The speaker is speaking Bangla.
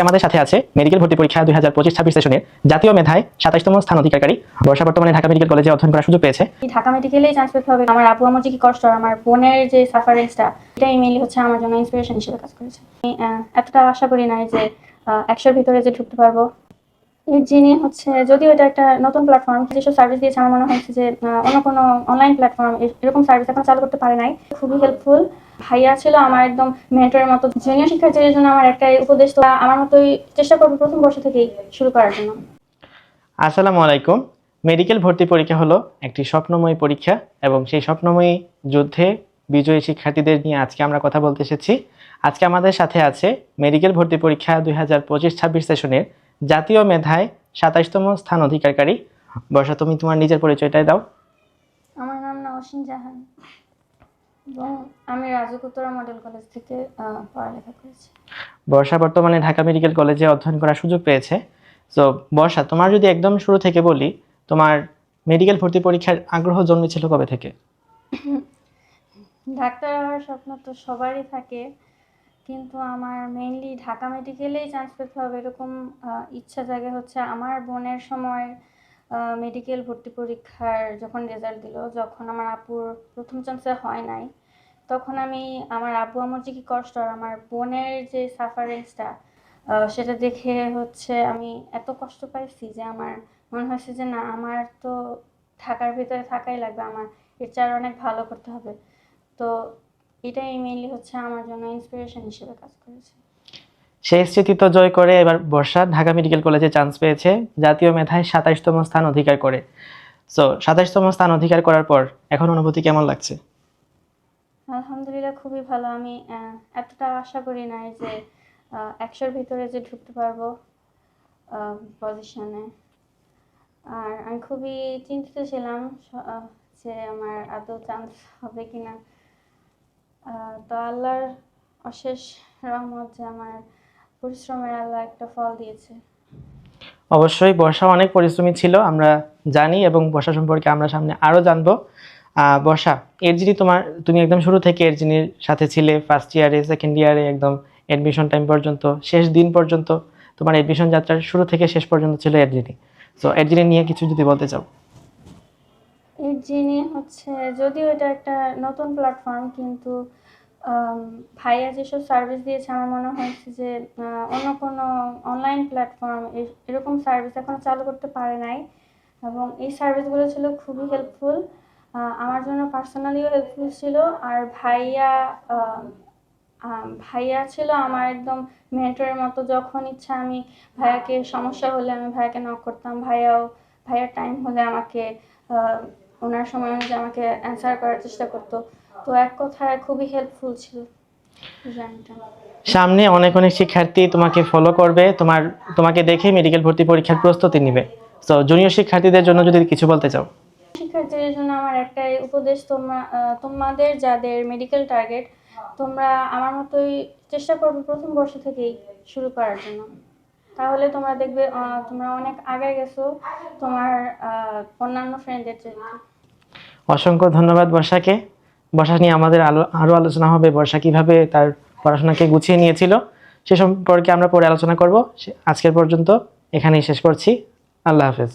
আজকে আমাদের সাথে আছে। মেডিকেল ভর্তি পরীক্ষা দুই হাজার পঁচিশ ছাব্বিশ সেশনের জাতীয় মেধায় সাতাশতম স্থান অধিকারী বর্ষা বর্তমানে ঢাকা মেডিকেল কলেজে অধ্যয়ন করার সুযোগ পেয়েছে। ঢাকা মেডিকেলেই চান্স পেতে হবে। আমার আব্বু আমার যে কি কষ্ট, আমার বোনের যে সাফারেন্সটা এটাই মেনলি হচ্ছে আমার জন্য ইন্সপিরেশন হিসেবে কাজ করেছে। এতটা আশা করি নাই যে একশোর ভিতরে যে ঢুকতে পারব। যিনি হচ্ছে, যদিও এটা একটা নতুন প্ল্যাটফর্ম যেসব সার্ভিস দিয়েছে, আমার মনে হচ্ছে যে অন্য কোনো অনলাইন প্ল্যাটফর্ম এরকম সার্ভিস এখন চালু করতে পারে নাই। খুবই হেল্পফুল ভাইয়া ছিল আমার একদম মেন্টরের মতো। জুনিয়র শিক্ষার্থীদের জন্য আমার একটাই উপদেশ তো আমার মতোই চেষ্টা করব প্রথম বর্ষ থেকেই শুরু করার জন্য। আসসালামু আলাইকুম। মেডিকেল ভর্তি পরীক্ষা হলো একটি স্বপ্নময়ী পরীক্ষা এবং সেই স্বপ্নময়ী যুদ্ধে বিজয়ী শিক্ষার্থীদের নিয়ে আজকে আমরা কথা বলতে এসেছি। আজকে আমাদের সাথে আছে মেডিকেল ভর্তি পরীক্ষা দুই হাজার পঁচিশ ছাব্বিশ সেশনের জাতীয় মেধায় সাতাশতম স্থান অধিকারকারী। বর্ষা তুমি তোমার নিজের পরিচয়টাই দাও। আমার নাম নওশিন জাহান। এবং আমি রাজকুতরা মডেল কলেজ থেকে পড়ালেখা করেছি। বর্ষা বর্তমানে ঢাকা মেডিকেল কলেজে অধ্যয়ন করার সুযোগ পেয়েছে। তো বর্ষা তোমার যদি একদম শুরু থেকে বলি তোমার মেডিকেল ভর্তি পরীক্ষার আগ্রহ জন্মেছিল কবে থেকে? ডাক্তার হওয়ার স্বপ্ন তো সবারই থাকে কিন্তু আমার মেইনলি ঢাকা মেডিকেলেই চান্স পেতে হবে এরকম ইচ্ছা জাগে হচ্ছে আমার বোনের সময় মেডিকেল ভর্তি পরীক্ষার যখন রেজাল্ট দিল যখন আমার আপুর প্রথম চান্সে হয় নাই। তখন আমি আমার আব্বু আমার যে কি কষ্ট, আর আমার বোনের যে সাফারেন্সটা সেটা দেখে হচ্ছে আমি এত কষ্ট পাইছি যে আমার মনে হয়েছে যে না, আমার তো ঢাকার ভিতরে থাকাই লাগবে, আমার এর চেয়ে অনেক ভালো করতে হবে। তো এটাই মেইনলি হচ্ছে আমার জন্য ইন্সপিরেশন হিসেবে কাজ করেছে। সেই স্মৃতি তো জয় করে এবার বর্ষা ঢাকা মেডিকেল কলেজে চান্স পেয়েছে, জাতীয় মেধায় সাতাশতম স্থান অধিকার করে। সো সাতাশতম স্থান অধিকার করার পর এখন অনুভূতি কেমন লাগছে? আলহামদুলিল্লাহ খুবই ভালো। আমি এতটা আশা করি নাই যে একশোর ভিতরে যে ঢুকতে পারব পজিশনে আর আমি খুবই চিন্তিত ছিলাম যে আমার আদৌ চান্স হবে কিনা। তো আল্লাহর অশেষ রহমত যে আমার পরিশ্রমের আল্লাহ একটা ফল দিয়েছে। অবশ্যই বর্ষা অনেক পরিশ্রমী ছিল, আমরা জানি এবং বর্ষা সম্পর্কে আমরা সামনে আরও জানব। বর্ষা, এর যিনি তোমার, তুমি একদম শুরু থেকে এর যিনির সাথে ছিলে ফার্স্ট ইয়ারে সেকেন্ড ইয়ারে একদম এডমিশন টাইম পর্যন্ত, শেষ দিন পর্যন্ত, তোমার এডমিশন যাত্রার শুরু থেকে শেষ পর্যন্ত ছিল এর যিনি। সো এর যিনি নিয়ে কিছু যদি বলতে চাও। এর যিনি হচ্ছে, যদিও এটা একটা নতুন প্ল্যাটফর্ম কিন্তু ভাইয়া যেসব সার্ভিস দিয়েছে, আমার মনে হয়েছে যে অন্য কোনো অনলাইন প্ল্যাটফর্ম এরকম সার্ভিস এখনও চালু করতে পারে নাই। এবং এই সার্ভিসগুলো ছিল খুবই হেল্পফুল আমার জন্য পার্সোনালিও হেল্পফুল ছিল। আর ভাইয়া ভাইয়া ছিল আমার একদম মেন্টরের মতো। যখন ইচ্ছা আমি ভাইয়াকে, সমস্যা হলে আমি ভাইয়াকে নক করতাম। ভাইয়াও, ভাইয়ার টাইম হলে আমাকে ওনার সময় অনুযায়ী আমাকে অ্যান্সার করার চেষ্টা করতো। তো এক কথায় খুবই হেল্পফুল ছিল সামনে অনেক অনেক শিক্ষার্থী তোমাকে ফলো করবে। তোমার, তোমাকে দেখে মেডিকেল ভর্তি পরীক্ষার প্রস্তুতি নিবে। তো জুনিয়র শিক্ষার্থীদের জন্য যদি কিছু বলতে চাও। শিক্ষার্থীদের জন্য আমার একটাই উপদেশ, তোমরা তোমাদের যাদের মেডিকেল টার্গেট তোমরা আমার মতোই চেষ্টা করবে প্রথম বর্ষ থেকেই শুরু করার জন্য। তাহলে তোমরা দেখবে তোমরা অনেক আগে গেছো তোমার অন্যান্য ফ্রেন্ডদের অসংখ্য ধন্যবাদ বর্ষাকে। বর্ষা নিয়ে আমাদের আলো আরও আলোচনা হবে, বর্ষা কীভাবে তার পড়াশোনাকে গুছিয়ে নিয়েছিল সে সম্পর্কে আমরা পরে আলোচনা করব। আজকের পর্যন্ত এখানেই শেষ করছি। আল্লাহ হাফেজ।